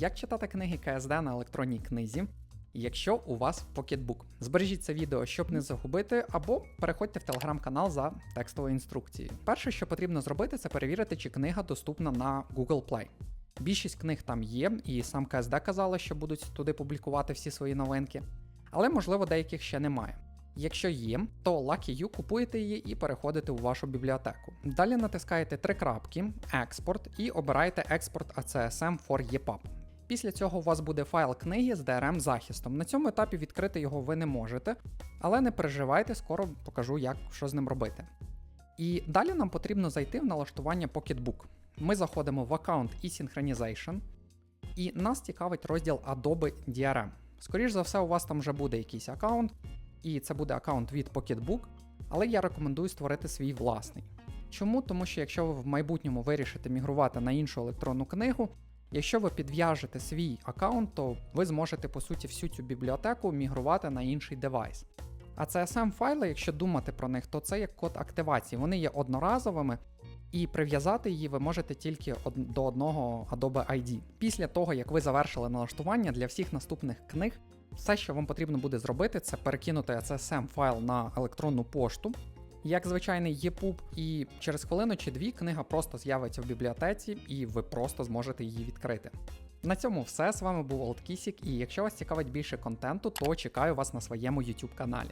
як читати книги КСД на електронній книзі, якщо у вас Pocketbook. Збережіть це відео, щоб не загубити, або переходьте в телеграм-канал за текстовою інструкцією. Перше, що потрібно зробити, це перевірити, чи книга доступна на Google Play. Більшість книг там є, і сам КСД казали, що будуть туди публікувати всі свої новинки, але можливо деяких ще немає. Якщо є, то Lucky You купуєте її і переходите у вашу бібліотеку. Далі натискаєте три крапки, експорт і обираєте експорт ACSM for EPUB. Після цього у вас буде файл книги з DRM захистом. На цьому етапі відкрити його ви не можете, але не переживайте, скоро покажу, як що з ним робити. І далі нам потрібно зайти в налаштування Pocketbook. Ми заходимо в аккаунт eSynchronization, і нас цікавить розділ Adobe DRM. Скоріше за все, у вас там вже буде якийсь аккаунт, і це буде аккаунт від Pocketbook, але я рекомендую створити свій власний. Чому? Тому що якщо ви в майбутньому вирішите мігрувати на іншу електронну книгу, якщо ви підв'яжете свій аккаунт, то ви зможете по суті всю цю бібліотеку мігрувати на інший девайс. А CSM файли, якщо думати про них, то це як код активації. Вони є одноразовими, і прив'язати її ви можете тільки до одного Adobe ID. Після того, як ви завершили налаштування для всіх наступних книг, все, що вам потрібно буде зробити, це перекинути CSM файл на електронну пошту, як звичайний EPUB, і через хвилину чи дві книга просто з'явиться в бібліотеці, і ви просто зможете її відкрити. На цьому все. З вами був Олдкісік, і якщо вас цікавить більше контенту, то чекаю вас на своєму YouTube каналі.